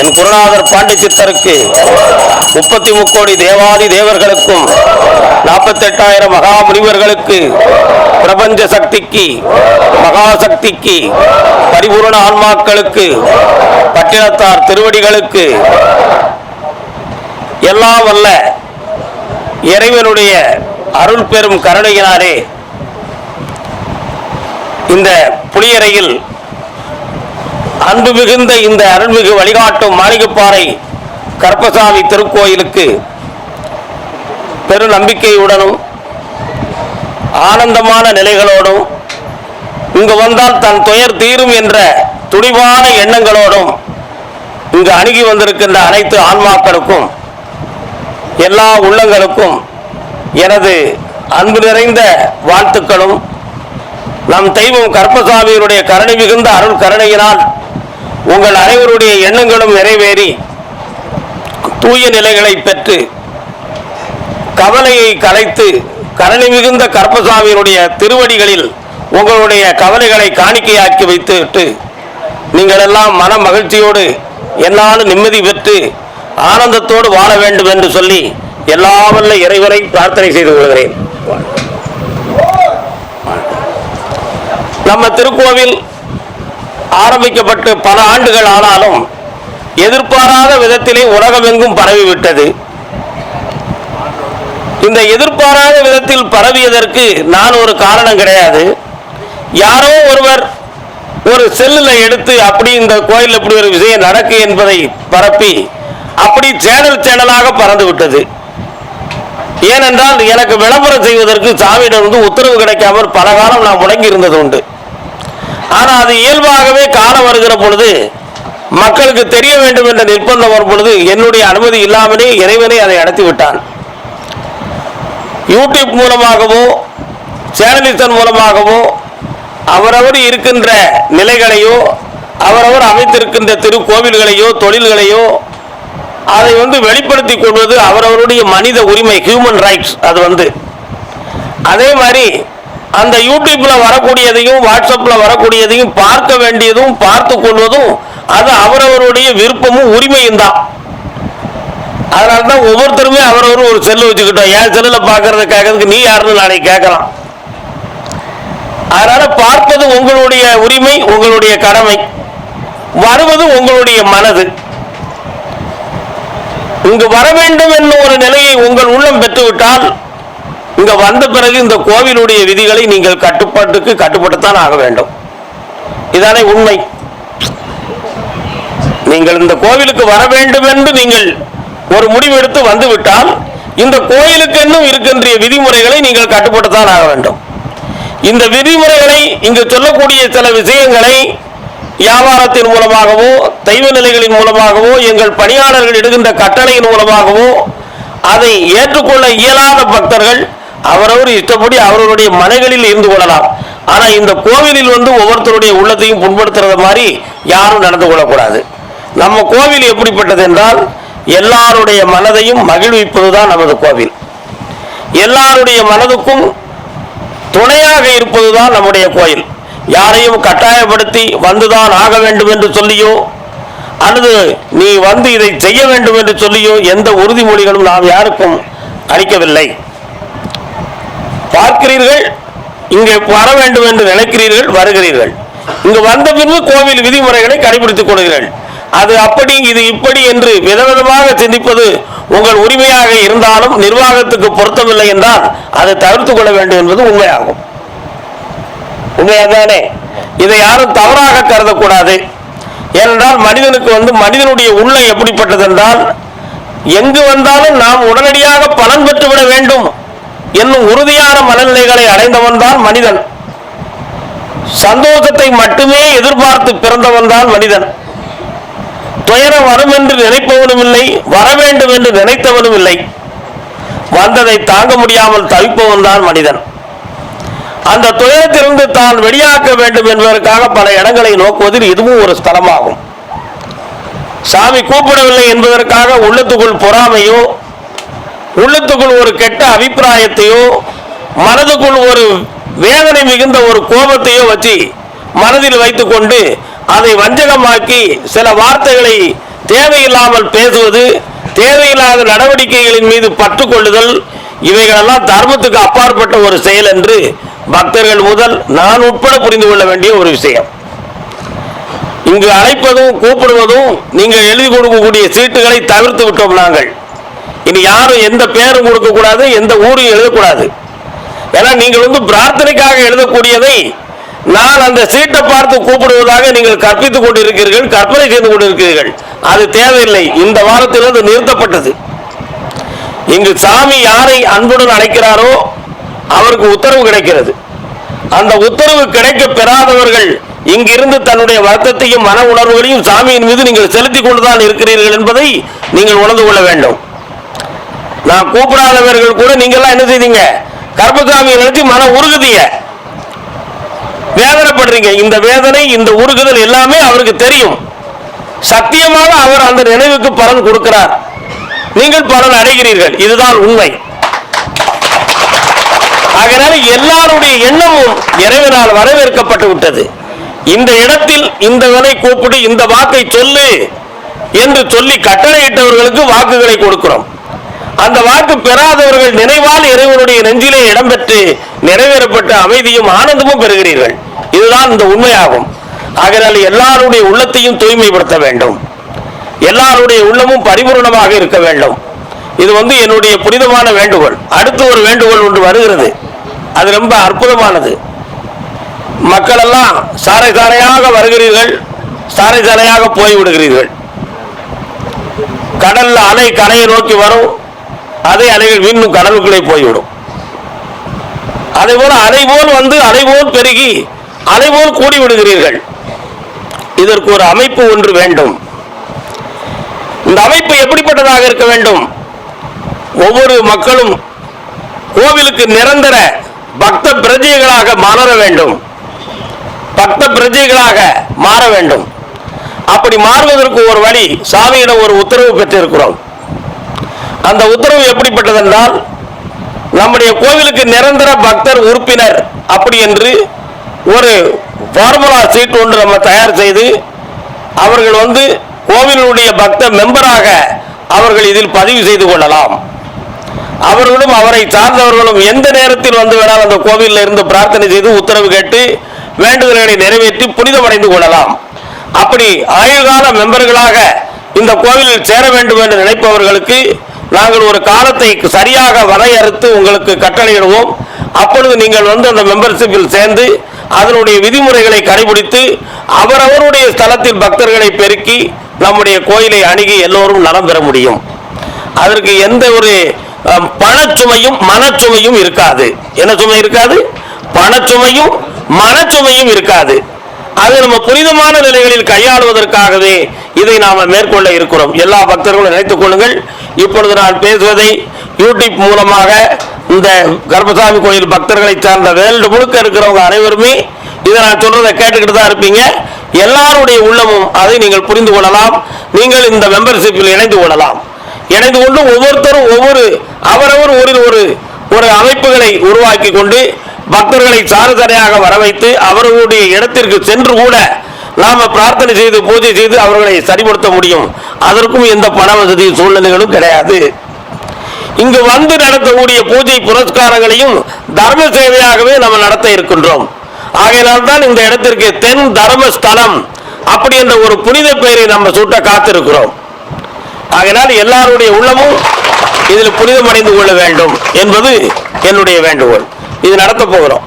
என் குருநாதர் பாண்டி சித்தருக்கு முப்பத்தி முக்கோடி தேவாதி தேவர்களுக்கும் நாற்பத்தெட்டாயிரம் மகா முனிவர்களுக்கு பிரபஞ்ச சக்திக்கு மகாசக்திக்கு பரிபூரண ஆன்மாக்களுக்கு பட்டினத்தார் திருவடிகளுக்கு எல்லாம் வல்ல இறைவனுடைய அருள் பெரும் கருணையினாரே இந்த புளியறையில் அன்பு மிகுந்த இந்த அருள்மிகு வழிகாட்டும் மாளிகைப்பாறை கற்பசாமி திருக்கோயிலுக்கு பெரு நம்பிக்கையுடனும் ஆனந்தமான நிலைகளோடும் இங்கு வந்தால் தன் துயர் தீரும் என்ற துணிவான எண்ணங்களோடும் இங்கு அணுகி வந்திருக்கின்ற அனைத்து ஆன்மாக்களுக்கும் எல்லா உள்ளங்களுக்கும் எனது அன்பு நிறைந்த வாழ்த்துக்களும். நம் தெய்வம் கற்பசாமியினுடைய கருணை மிகுந்த அருள் கருணையினால் உங்கள் அனைவருடைய எண்ணங்களும் நிறைவேறி தூய நிலைகளை பெற்று கவலையை கலைத்து கருணை மிகுந்த கற்பசாமியினுடைய திருவடிகளில் உங்களுடைய கவலைகளை காணிக்கையாக்கி வைத்துவிட்டு நீங்கள் எல்லாம் மன மகிழ்ச்சியோடு என்னால் நிம்மதி பெற்று ஆனந்தத்தோடு வாழ வேண்டும் என்று சொல்லி எல்லா வல்ல இறைவரை பிரார்த்தனை செய்து கொள்கிறேன். நம்ம திருக்கோவில் ஆரம்பிக்கப்பட்டு பல ஆண்டுகள் ஆனாலும் எதிர்பாராத விதத்திலே உலகமெங்கும் பரவிவிட்டது. இந்த எதிர்பாராத விதத்தில் பரவியதற்கு நான் ஒரு காரணம் கிடையாது. யாரோ ஒருவர் ஒரு செல்லில் எடுத்து அப்படி இந்த கோயில் இப்படி ஒரு விஷயம் நடக்கு என்பதை பரப்பி அப்படி சேனல் சேனலாக பறந்து விட்டது. ஏனென்றால் எனக்கு விளம்பரம் செய்வதற்கு சாமியிடமிருந்து உத்தரவு கிடைக்காமல் பல காலம் நான் முடங்கி இருந்தது உண்டு. ஆனால் அது இயல்பாகவே காலம் வருகிற பொழுது மக்களுக்கு தெரிய வேண்டும் என்ற நிர்பந்தம் வரும் பொழுது என்னுடைய அனுமதி இல்லாமலே இறைவனை அதை நடத்தி விட்டான். யூடியூப் மூலமாகவோ சேனலிசன் மூலமாகவோ அவரவர் இருக்கின்ற நிலைகளையோ அவரவர் அமைத்திருக்கின்ற திருக்கோவில்களையோ தொழில்களையோ அதை வந்து வெளிப்படுத்தி கொள்வது அவரவருடைய மனித உரிமை ஹியூமன் ரைட்ஸ் அது வந்து. அதே மாதிரி அந்த யூடியூப்ல வரக்கூடியதையும் வாட்ஸ்அப்ல வரக்கூடியதையும் பார்க்க வேண்டியதும் பார்த்து கொள்வதும் அது அவரவருடைய விருப்பமும் உரிமையும் தான். அதனால தான் ஒவ்வொருத்தருமே அவரவரும் ஒரு செல்லு வச்சுக்கிட்டோம். என் செல்லில் பார்க்கறத கேட்கறதுக்கு நீ யாருன்னு நாளைக்கு கேட்கலாம். அதனால பார்ப்பது உங்களுடைய உரிமை உங்களுடைய கடமை. வருவது உங்களுடைய மனது. இங்கு வர வேண்டும் என்னும் ஒரு நிலையை உங்கள் உள்ளம் பெற்றுவிட்டால் இங்க வந்த பிறகு இந்த கோவிலுடைய விதிகளை நீங்கள் கட்டுப்பாட்டுக்கு கட்டுப்பட்டுத்தான் ஆக வேண்டும். இதானே உண்மை. நீங்கள் இந்த கோவிலுக்கு வர வேண்டும் என்று நீங்கள் ஒரு முடிவெடுத்து வந்துவிட்டால் இந்த கோயிலுக்கென்னும் இருக்கின்ற விதிமுறைகளை நீங்கள் கட்டுப்பட்டுத்தான் ஆக வேண்டும். இந்த விதிமுறைகளை இங்கு சொல்லக்கூடிய சில விஷயங்களை வியாபாரத்தின் மூலமாகவோ தெய்வ நிலைகளின் மூலமாகவோ எங்கள் பணியாளர்கள் இடுகின்ற கட்டளையின் மூலமாகவோ அதை ஏற்றுக்கொள்ள இயலாத பக்தர்கள் அவரவர் இஷ்டப்படி அவர்களுடைய மனைகளில் இருந்து கொள்ளலாம். ஆனால் இந்த கோவிலில் வந்து ஒவ்வொருத்தருடைய உள்ளத்தையும் புண்படுத்துறது மாதிரி யாரும் நடந்து கொள்ளக்கூடாது. நம்ம கோவில் எப்படிப்பட்டது என்றால் எல்லாருடைய மனதையும் மகிழ்விப்பதுதான் நமது கோவில். எல்லாருடைய மனதுக்கும் துணையாக இருப்பது தான் நம்முடைய கோயில். யாரையும் கட்டாயப்படுத்தி வந்துதான் ஆக வேண்டும் என்று சொல்லியோ அல்லது நீ வந்து இதை செய்ய வேண்டும் என்று சொல்லியோ எந்த உறுதிமொழிகளும் நாம் யாருக்கும் அளிக்கவில்லை. பார்க்கிறீர்கள் இங்கே வர வேண்டும் என்று நினைக்கிறீர்கள் வருகிறீர்கள். இங்கு வந்த பின்பு கோவில் விதிமுறைகளை கடைபிடித்துக் கொள்கிறீர்கள் அது அப்படி இது இப்படி என்று விதவிதமாக சிந்திப்பது உங்கள் உரிமையாக இருந்தாலும் நிர்வாகத்துக்கு பொருத்தமில்லை என்றால் அதை தவிர்த்து கொள்ள வேண்டும் என்பது உண்மையாகும். உண்மையாதானே? இதை யாரும் தவறாக கருதக்கூடாது. ஏனென்றால் மனிதனுக்கு வந்து மனிதனுடைய உள்ளம் எப்படிப்பட்டது என்றால் எங்கு வந்தாலும் நாம் உடனடியாக பலன் பெற்றுவிட வேண்டும். என்னும் உறுதியான மனநிலைகளை அடைந்தவன் தான் மனிதன். சந்தோஷத்தை மட்டுமே எதிர்பார்த்து பிறந்தவன் தான் மனிதன். துயரம் வரும் என்று நினைப்பவனும் இல்லை வர வேண்டும் என்று நினைத்தவனும் இல்லை. வந்ததை தாங்க முடியாமல் தவிப்பவன் தான் மனிதன். அந்த துயரத்திலிருந்து தான் வெளியாக்க வேண்டும் என்பதற்காக பல இடங்களை நோக்குவதில் இதுவும் ஒரு ஸ்தலமாகும். சாமி கூப்பிடவில்லை என்பதற்காக உள்ளத்துக்குள் பொறாமையோ உள்ளத்துக்குள் ஒரு கெட்ட அபிப்பிராயத்தையோ மனதுக்குள் ஒரு வேதனை மிகுந்த ஒரு கோபத்தையோ வச்சு மனதில் வைத்துக்கொண்டு அதை வஞ்சகமாக்கி சில வார்த்தைகளை தேவையில்லாமல் பேசுவது தேவையில்லாத நடவடிக்கைகளின் மீது பற்றுக்கொள்ளுதல் இவைகளெல்லாம் தர்மத்துக்கு அப்பாற்பட்ட ஒரு செயல் என்று பக்தர்கள் முதல் நான் உட்பட புரிந்து கொள்ள வேண்டிய ஒரு விஷயம். இங்கு அழைப்பதும் கூப்பிடுவதும் நீங்கள் எழுதி கொடுக்கக்கூடிய சீட்டுகளை தவிர்த்து விட்டோம் நாங்கள். இனி யாரும் எந்த பேரும் கொடுக்கக்கூடாது எந்த ஊரையும் எழுதக்கூடாது. ஏன்னா நீங்கள் வந்து பிரார்த்தனைக்காக எழுதக்கூடியதை நான் அந்த சீட்டை பார்த்து கூப்பிடுவதாக நீங்கள் கற்பித்துக் கொண்டிருக்கிறீர்கள் கற்பனை செய்து கொண்டிருக்கிறீர்கள். அது தேவையில்லை. இந்த வாரத்தில் அது நிறுத்தப்பட்டது. இங்கு சாமி யாரை அன்புடன் அழைக்கிறாரோ அவருக்கு உத்தரவு கிடைக்கிறது. அந்த உத்தரவு கிடைக்க பெறாதவர்கள் இங்கிருந்து தன்னுடைய வருத்தத்தையும் மன உணர்வுகளையும் சாமியின் மீது நீங்கள் செலுத்திக் கொண்டுதான் இருக்கிறீர்கள் என்பதை நீங்கள் உணர்ந்து கொள்ள வேண்டும். நான் கூப்பிடாதவர்கள் கூட நீங்கெல்லாம் என்ன செய்தீங்க? கர்ப்பசாமியை நினைச்சு மன உருகுதிய. வேதனைப்படுறீங்க. இந்த வேதனை இந்த உருகுதல் எல்லாமே அவருக்கு தெரியும். சத்தியமாக அவர் அந்த நினைவுக்கு பலன் கொடுக்கிறார். நீங்கள் பலன் அடைகிறீர்கள். இதுதான் உண்மை. ஆகையால் எல்லாருடைய எண்ணமும் இறைவனால் வரவேற்கப்பட்டு விட்டது. இந்த இடத்தில் இந்த இந்தவனை கூப்பிடு இந்த வாக்கை சொல்லு என்று சொல்லி கட்டளையிட்டவர்களுக்கு வாக்குகளை கொடுக்கிறோம். அந்த வாக்கு பெறாதவர்கள் நினைவால் இறைவனுடைய நெஞ்சிலே இடம்பெற்று நிறைவேறப்பட்ட அமைதியும் ஆனந்தமும் பெறுகிறீர்கள். இதுதான் இந்த உண்மையாகும். ஆகையால் எல்லாருடைய உள்ளத்தையும் தூய்மைப்படுத்த வேண்டும். எல்லாருடைய உள்ளமும் பரிபூர்ணமாக இருக்க வேண்டும். இது வந்து என்னுடைய புனிதமான வேண்டுகோள். அடுத்து ஒரு வேண்டுகோள் ஒன்று வருகிறது. அது ரொம்ப அற்புதமானது. மக்கள் எல்லாம் சாறை வருகிறீர்கள் சாறை சாலையாக போய் விடுகிறீர்கள் கடல்ல அலை கரையை நோக்கி வரும் அதே அலைகள் மீண்டும் கடலுக்குள்ளே போய்விடும். அதே போல அலைபோல் வந்து அலைபோல் பெருகி அலைபோல் கூடி விடுகிறீர்கள் இதற்கு ஒரு அமைப்பு ஒன்று வேண்டும். இந்த அமைப்பு எப்படிப்பட்டதாக இருக்க வேண்டும்? ஒவ்வொரு மக்களும் கோவிலுக்கு நிரந்தர பக்த பிரஜைகளாக மலர வேண்டும். பக்த பிரஜைகளாக மாற வேண்டும். அப்படி மாறுவதற்கு ஒரு வழி சாமியிடம் ஒரு உத்தரவு பெற்றிருக்கிறோம். அந்த உத்தரவு எப்படிப்பட்டதென்றால் நம்முடைய கோவிலுக்கு நிரந்தர பக்தர் உறுப்பினர் அப்படி என்று ஒரு ஃபார்முலா சீட் ஒன்று நம்ம தயார் செய்து அவர்கள் வந்து கோவிலுடைய பக்த மெம்பராக அவர்கள் இதில் பதிவு செய்து கொள்ளலாம். அவர்களும் அவரை சார்ந்தவர்களும் எந்த நேரத்தில் வந்து வேணால் அந்த கோவிலில் இருந்து பிரார்த்தனை செய்து உத்தரவு கேட்டு வேண்டுதல்களை நிறைவேற்றி புனிதமடைந்து கொள்ளலாம். அப்படி ஆயுள்கால மெம்பர்களாக இந்த கோவிலில் சேர வேண்டும் என்று நினைப்பவர்களுக்கு நாங்கள் ஒரு காலத்தை சரியாக வரையறுத்து உங்களுக்கு கட்டளையிடுவோம். அப்பொழுது நீங்கள் வந்து அந்த மெம்பர்ஷிப்பில் சேர்ந்து அதனுடைய விதிமுறைகளை கடைபிடித்து அவரவருடைய ஸ்தலத்தில் பக்தர்களை பெருக்கி நம்முடைய கோயிலை அணுகி எல்லோரும் நலம் பெற முடியும். அதற்கு எந்த ஒரு பணச்சுமையும் மனச்சுமையும் இருக்காது. என்ன சுமை இருக்காது? பணச்சுமையும் மனச்சுமையும் இருக்காது. அது நம்ம புனிதமான நிலைகளில் கையாளுவதற்காகவே இதை நாம மேற்கொள்ள இருக்கிறோம். எல்லா பக்தர்களும் நினைத்துக் கொள்ளுங்கள். இப்பொழுது நான் பேசுவதை யூடியூப் மூலமாக இந்த கர்பசாமி கோயில் பக்தர்களை சார்ந்த வேல்டு முழுக்க இருக்கிறவங்க அனைவருமே இதை நான் சொல்றதை கேட்டுக்கிட்டு தான் இருப்பீங்க. எல்லாருடைய உள்ளமும் அதை நீங்கள் புரிந்து கொள்ளலாம். நீங்கள் இந்த மெம்பர்ஷிப்பில் இணைந்து கொள்ளலாம். இணைந்து கொண்டு ஒவ்வொருத்தரும் ஒவ்வொரு அவரவர் ஊரில் ஒரு ஒரு அமைப்புகளை உருவாக்கி கொண்டு பக்தர்களை சாரசரையாக வர வைத்து அவர்களுடைய இடத்திற்கு சென்று கூட நாம பிரார்த்தனை செய்து பூஜை செய்து அவர்களை சரிப்படுத்த முடியும். அதற்கும் எந்த பண வசதி சூழ்நிலைகளும் கிடையாது. இங்கு வந்து நடத்தக்கூடிய பூஜை புரஸ்காரங்களையும் தர்ம சேவையாகவே நம்ம நடத்த இருக்கின்றோம். ஆகையினால் தான் இந்த இடத்திற்கு தென் தர்ம ஸ்தலம் அப்படி என்ற ஒரு புனித பெயரை நம்ம சூட்ட காத்திருக்கிறோம். ஆகையினால் எல்லாருடைய உள்ளமும் இதில் புனிதமடைந்து கொள்ள வேண்டும் என்பது என்னுடைய வேண்டுகோள். இது நடத்த போகிறோம்.